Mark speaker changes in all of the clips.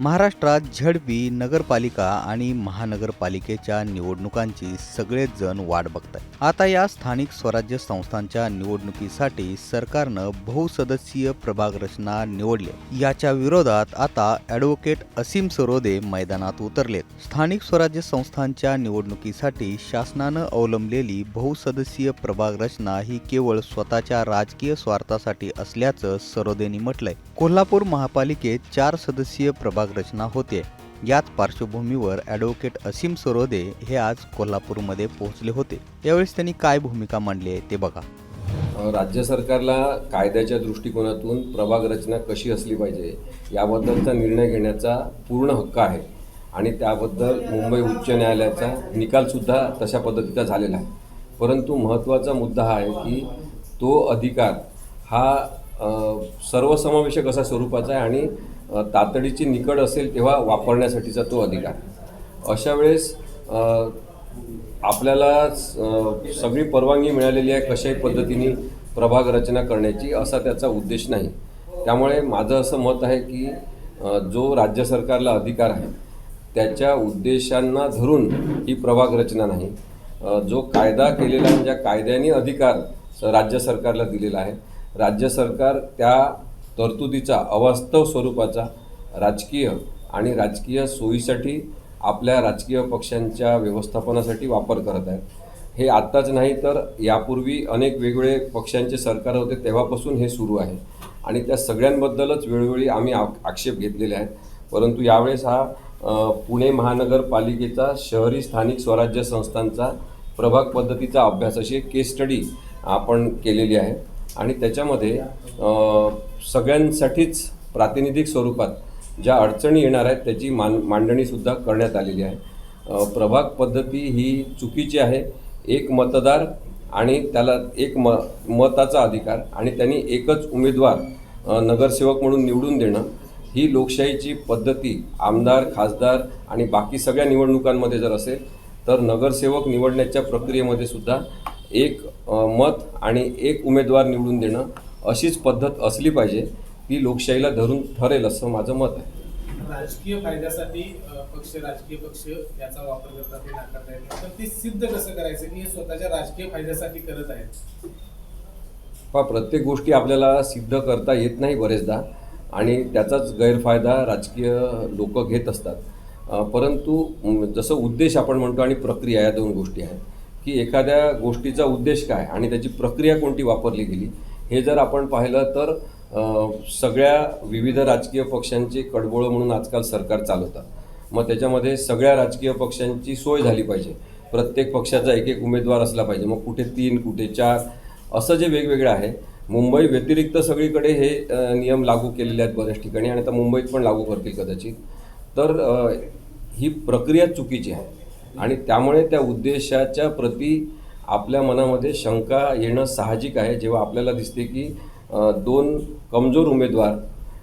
Speaker 1: महाराष्ट्रात झडपी नगरपालिका आणि महानगरपालिकेच्या निवडणुकांची सगळेच जण वाट बघतायत. आता या स्थानिक स्वराज्य संस्थांच्या निवडणुकीसाठी सरकारनं बहुसदस्यीय प्रभाग रचना निवडली याच्या विरोधात आता ॲडव्होकेट असीम सरोदे मैदानात उतरलेत. स्थानिक स्वराज्य संस्थांच्या निवडणुकीसाठी शासनानं अवलंबलेली बहुसदस्यीय प्रभाग रचना ही केवळ स्वतःच्या राजकीय स्वार्थासाठी असल्याचं सरोदेनी म्हटलंय. कोल्हापूर महापालिकेत चार सदस्यीय प्रभाग रचना होते. याच पार्श्वभूमीवर ॲडव्होकेट असीम सरोदे हे आज कोल्हापूरमध्ये पोहोचले होते. यावेळेस त्यांनी काय भूमिका मांडली आहे ते बघा.
Speaker 2: राज्य सरकारला कायद्याच्या दृष्टिकोनातून प्रभाग रचना कशी असली पाहिजे याबद्दलचा निर्णय घेण्याचा पूर्ण हक्क आहे. आणि त्याबद्दल मुंबई उच्च न्यायालयाचा निकालसुद्धा तशा पद्धतीचा झालेला आहे. परंतु महत्त्वाचा मुद्दा हा आहे की तो अधिकार हा सर्वसमावेशक असा स्वरूपाचा आहे आणि तातडीची निकड असेल तेव्हा वापरण्यासाठीचा तो अधिकार. अशा वेळेस आपल्याला सगळी परवानगी मिळालेली आहे कशाही पद्धतीने प्रभाग रचना करण्याची असा त्याचा उद्देश नाही. त्यामुळे माझं असं मत आहे की जो राज्य सरकारला अधिकार आहे त्याच्या उद्देशांना धरून ही प्रभाग रचना नाही. जो कायदा केलेला आहे ज्या कायद्याने अधिकार राज्य सरकारला दिलेला आहे राज्य सरकार त्या तरतुदीचा अवास्तव स्वरूपाचा राजकीय आणि राजकीय सोयीसाठी आपल्या राजकीय पक्षांच्या व्यवस्थापनासाठी वापर करत आहेत. हे आत्ताच नाही तर यापूर्वी अनेक वेगवेगळे पक्षांचे सरकार होते तेव्हापासून हे सुरू आहे. आणि त्या सगळ्यांबद्दलच वेळोवेळी आम्ही आ आक्षेप घेतलेले आहेत. परंतु यावेळेस हा पुणे महानगरपालिकेचा शहरी स्थानिक स्वराज्य संस्थांचा प्रभाग पद्धतीचा अभ्यास अशी एक केस स्टडी आपण केलेली आहे. आणि त्याच्यामध्ये सगळ्यांसाठीच प्रातिनिधिक स्वरूपात ज्या अडचणी येणार आहेत त्याची मान मांडणीसुद्धा करण्यात आलेली आहे. प्रभाग पद्धती ही चुकीची आहे. एक मतदार आणि त्याला एक म मताचा अधिकार आणि त्यांनी एकच उमेदवार नगरसेवक म्हणून निवडून देणं ही लोकशाहीची पद्धती आमदार खासदार आणि बाकी सगळ्या निवडणुकांमध्ये जर असेल तर नगरसेवक निवडण्याच्या प्रक्रियेमध्ये सुद्धा एक मत आणि एक उमेदवार निवडून देणं अशीच पद्धत असली पाहिजे ती लोकशाहीला धरून ठरेल असं माझं मत आहे.
Speaker 3: राजकीय फायद्यासाठी पक्ष राजकीय पक्ष याचा वापर करतात हे नाकारता येत. पण ते सिद्ध कसं करायचं की हे स्वतःच्या राजकीय फायद्यासाठी करत आहेत?
Speaker 2: पहा प्रत्येक गोष्टी आपल्याला सिद्ध करता येत नाही बरेचदा आणि त्याचाच गैरफायदा राजकीय लोक घेत असतात. परंतु जसं उद्देश आपण म्हणतो आणि प्रक्रिया या दोन गोष्टी आहेत की एखाद्या गोष्टीचा उद्देश काय आणि त्याची प्रक्रिया कोणती वापरली गेली हे जर आपण पाहिलं तर सगळ्या विविध राजकीय पक्षांची कडबोळं म्हणून आजकाल सरकार चालवतात. मग त्याच्यामध्ये सगळ्या राजकीय पक्षांची सोय झाली पाहिजे. प्रत्येक पक्षाचा एक एक उमेदवार असला पाहिजे. मग कुठे तीन कुठे चार असं जे वेगवेगळं आहे मुंबई व्यतिरिक्त सगळीकडे हे नियम लागू केलेले आहेत बऱ्याच ठिकाणी आणि आता मुंबईत पण लागू करतील कदाचित. तर ही प्रक्रिया चुकीची आहे. आणि त्यामुळे त्या उद्देशाच्या प्रती आपल्या मनामध्ये शंका येणं साहजिक आहे. जेव्हा आपल्याला दिसते की दोन कमजोर उमेदवार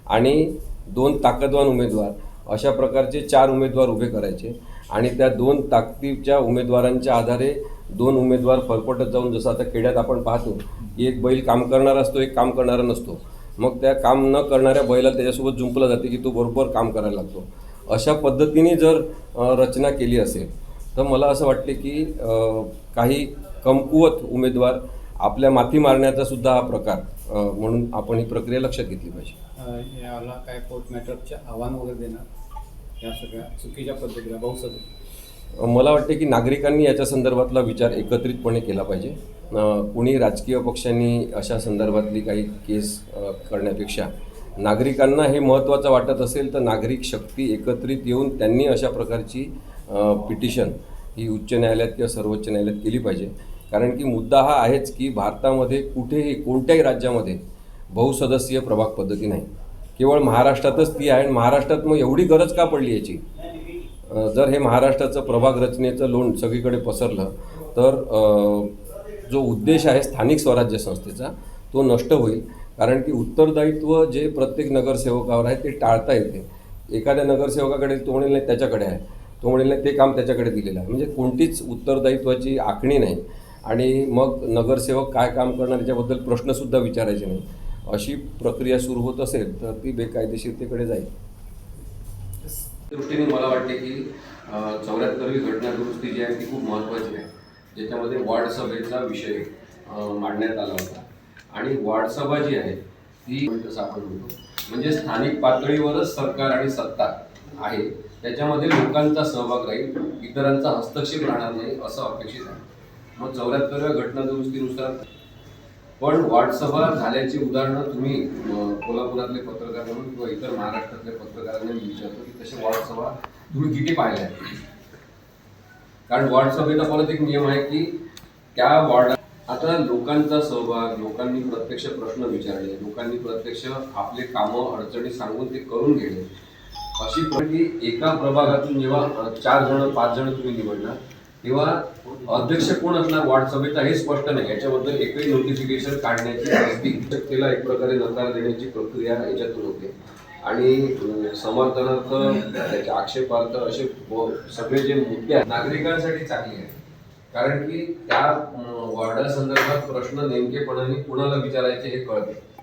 Speaker 2: आणि दोन ताकदवान उमेदवार अशा प्रकारचे चार उमेदवार उभे करायचे आणि त्या दोन ताकदीच्या उमेदवारांच्या आधारे दोन उमेदवार फरफटत जाऊन जसं आता खेड्यात आपण पाहतो की एक बैल काम करणारा असतो एक काम करणारा नसतो. मग त्या काम न करणाऱ्या बैलाला त्याच्यासोबत जुंपलं जाते की तो बरोबर काम करायला लागतो. अशा पद्धतीने जर रचना केली असेल तर मला असं वाटते की काही कमकुवत उमेदवार आपल्या माथी मारण्याचा सुद्धा हा प्रकार म्हणून आपण ही प्रक्रिया लक्षात घेतली पाहिजे.
Speaker 4: याला काय कोर्ट मॅटरचे आव्हान वगैरे देणार? या सगळ्या चुकीच्या पद्धतीला बहुसद
Speaker 2: मला वाटते की नागरिकांनी याच्या संदर्भातला विचार एकत्रितपणे केला पाहिजे. कुणी राजकीय पक्षांनी अशा संदर्भातली काही केस करण्यापेक्षा नागरिकांना हे महत्त्वाचं वाटत असेल तर नागरिक शक्ती एकत्रित येऊन त्यांनी अशा प्रकारची पिटिशन ही उच्च न्यायालयात किंवा सर्वोच्च न्यायालयात केली पाहिजे. कारण की मुद्दा हा आहेच की भारतामध्ये कुठेही कोणत्याही राज्यामध्ये बहुसदस्यीय प्रभाग पद्धती नाही. केवळ महाराष्ट्रातच ती आहे आणि महाराष्ट्रात मग एवढी गरज का पडली याची? जर हे महाराष्ट्राचं प्रभाग रचनेचं लोण सगळीकडे पसरलं तर जो उद्देश आहे स्थानिक स्वराज्य संस्थेचा तो नष्ट होईल. कारण की उत्तरदायित्व जे प्रत्येक नगरसेवकावर आहे ते टाळता येते. एखाद्या नगरसेवकाकडे तो म्हणेल नाही त्याच्याकडे आहे. तो म्हणेल नाही ते काम त्याच्याकडे दिलेलं आहे. म्हणजे कोणतीच उत्तरदायित्वाची आखणी नाही. आणि मग नगरसेवक काय काम करणार याच्याबद्दल प्रश्नसुद्धा विचारायचे नाही. अशी प्रक्रिया सुरू होत असेल तर ती बेकायदेशीरतेकडे जाईल. दृष्टीने मला वाटते की चौऱ्याहत्तरवी घटना दुरुस्ती जी आहे ती खूप महत्त्वाची आहे. ज्याच्यामध्ये वॉर्ड सभेचा विषय मांडण्यात आला होता. आणि वॉर्ड सभा जी आहे ती जसं आपण म्हणतो म्हणजे स्थानिक पातळीवरच सरकार आणि सत्ता आहे. त्याच्यामध्ये लोकांचा सहभाग राहील इतरांचा हस्तक्षेप राहणार नाही असं अपेक्षित आहे. मग चौऱ्याहत्तरव्या घटना दुरुस्तीनुसार पण वाटसभा झाल्याची उदाहरणं तुम्ही कोल्हापुरातले पत्रकार म्हणून किंवा इतर महाराष्ट्रातले पत्रकारांना मी विचारतो की तसे वाटसभा तुम्ही किती पाहिल्या आहेत? कारण वॉर्ड परत एक नियम आहे की त्या वॉर्ड आता लोकांचा सहभाग लोकांनी प्रत्यक्ष प्रश्न विचारले लोकांनी प्रत्यक्ष आपले कामं अडचणी सांगून ते करून घेणे अशी की एका प्रभागातून जेव्हा चार जण पाच जण तुम्ही निवडणार किंवा अध्यक्ष कोण असणार वार्ड सभेचा हे स्पष्ट नाही. याच्याबद्दल एकही नोटिफिकेशन काढण्याची त्याला एक प्रकारे नकार देण्याची प्रक्रिया याच्यातून होते. आणि समर्थनार्थ त्याचे आक्षेपार्थ असे सगळे जे मुद्दे आहेत नागरिकांसाठी चांगले आहेत. कारण की त्या अ, वॉर्डासंदर्भात प्रश्न नेमकेपणाने कुणाला विचारायचे हे कळते